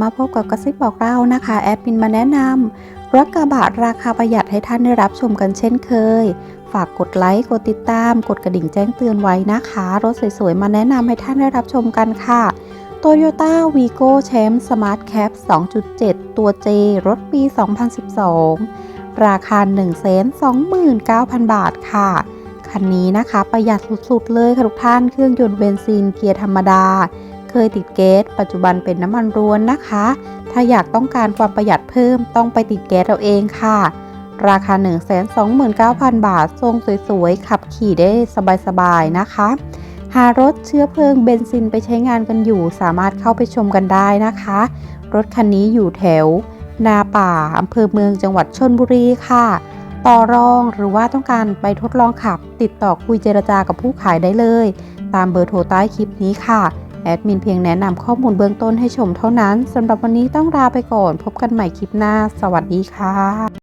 มาพบกับกระซิบบอกเล่านะคะ แอดมินมาแนะนำรถกระบะราคาประหยัดให้ท่านได้รับชมกันเช่นเคย ฝากกดไลค์ กดติดตาม กดกระดิ่งแจ้งเตือนไว้นะคะ รถสวยๆ มาแนะนำให้ท่านได้รับชมกันค่ะ Toyota Vigo Champ Smart Cap 2.7 ตัว J รถปี 2012 ราคา 129,000 บาทค่ะ คันนี้นะคะประหยัดสุดๆเลยค่ะทุกท่าน เครื่องยนต์เบนซินเกียร์ธรรมดา ยติดเกสปัจจุบันเป็นน้ำมันร้วนนะคะ ถ้าอยากต้องการความประหยัดเพิ่มต้องไปติดแก๊สเอาเองค่ะ ราคา 129,000 บาท ทรงสวยๆ ขับขี่ได้สบายๆ นะคะ หารถเชื้อเพลิงเบนซินไปใช้งานกันอยู่ สามารถเข้าไปชมกันได้นะคะ รถคันนี้อยู่แถว นาป่าอำเภอเมืองจังหวัดชนบุรีค่ะ ต่อรองหรือว่าต้องการไปทดลองขับ ติดต่อคุยเจรจากับผู้ขายได้เลย ตามเบอร์โทรใต้คลิปนี้ค่ะ แอดมินเพียงแนะนำข้อมูลเบื้องต้นให้ชมเท่านั้นสำหรับวันนี้ต้องลาไปก่อน พบกันใหม่คลิปหน้า สวัสดีค่ะ